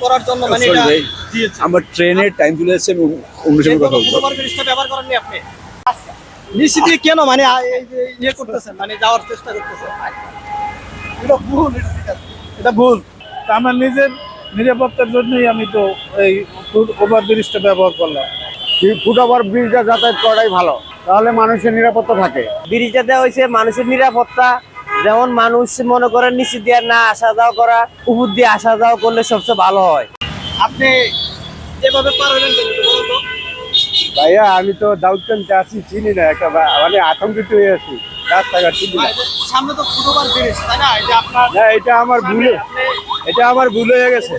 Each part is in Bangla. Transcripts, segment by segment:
করার জন্য মানে এটা দিয়েছে। আমার ট্রেনের টাইম চলে যাচ্ছে আমি অন্য সময় কথা বলব। ব্যবহার করেননি আপনি? দিয়ে কেন? মানে আ- এই যে ইয়ে করতেছেন মানে যাওয়ার চেষ্টা করতেছেন। এটা ভুল এটা ভুল। তা আমার নিজের নিরাপত্তার জন্যই আমি তো এই ওভার ব্রিজটা ব্যবহার করলাম। ফুট ওভার ব্রিজটা যাতায়াত করাই ভালো। তাহলে মানুষের নিরাপত্তা থাকে। ব্রিজটা দেওয়া হয়েছে মানুষের নিরাপত্তা। যেমন মানুষ মনে করেন নিচে দিয়ে না আসা যাওয়া করা উপর দিয়ে আসা যাওয়া করলে সবচেয়ে ভালো হয়। আপনি যেভাবে পার হলেন কেন একটু বলুন তো? ভাইয়া আমি তো দাউদকান্তে আছি চিনি না একটা বা- মানে আতঙ্কিত হয়ে আছি। রাস্তাঘাট চিনি না। সামনে তো ফুটওভার ব্রিজ তাই না? এটা আপনার না এটা আমার ভুল। এটা আমার ভুল হয়ে গেছে।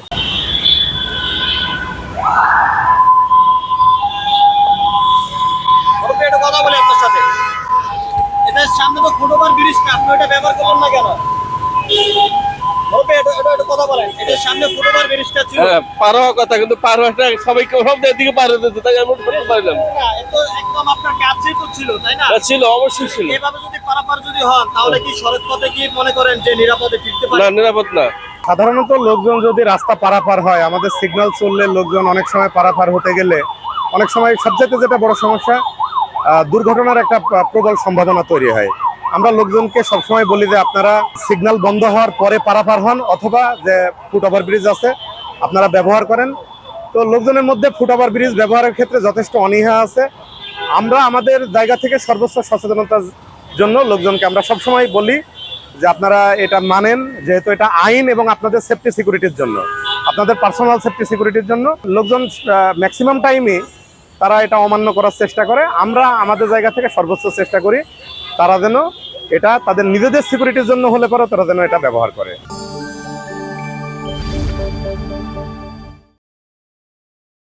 পারাপার যদি হন তাহলে কি সড়ক পথে কি মনে করেন যে নিরাপদে না না। সাধারণত লোকজন যদি রাস্তা পারাপার হয় আমাদের সিগন্যাল চললে লোকজন অনেক সময় পারাপার হতে গেলে অনেক সময় সবচেয়ে যেটা বড় সমস্যা দুর্ঘটনার একটা প্রবল সম্ভাবনা তৈরি হয়। আমরা লোকজনকে সবসময় বলি যে আপনারা সিগন্যাল বন্ধ হওয়ার পরে পারাপার হন অথবা যে ফুট ওভার ব্রিজ আছে, আপনারা ব্যবহার করেন। তো লোকজনের মধ্যে ফুট ওভার ব্রিজ ব্যবহারের ক্ষেত্রে যথেষ্ট অনীহা আছে। আমরা আমাদের জায়গা থেকে সর্বোচ্চ সচেতনতার জন্য লোকজনকে আমরা সবসময় বলি যে আপনারা এটা মানেন, যেহেতু এটা আইন এবং আপনাদের সেফটি সিকিউরিটির জন্য। আপনাদের পার্সোনাল সেফটি সিকিউরিটির জন্য। লোকজন ম্যাক্সিমাম টাইমে তারা এটা অমান্য করার চেষ্টা করে। আমরা আমাদের জায়গা থেকে সর্বোচ্চ চেষ্টা করি তারা যেন এটা তাদের নিজেদের সিকিউরিটির জন্য হলে পরে তারা যেন এটা ব্যবহার করে।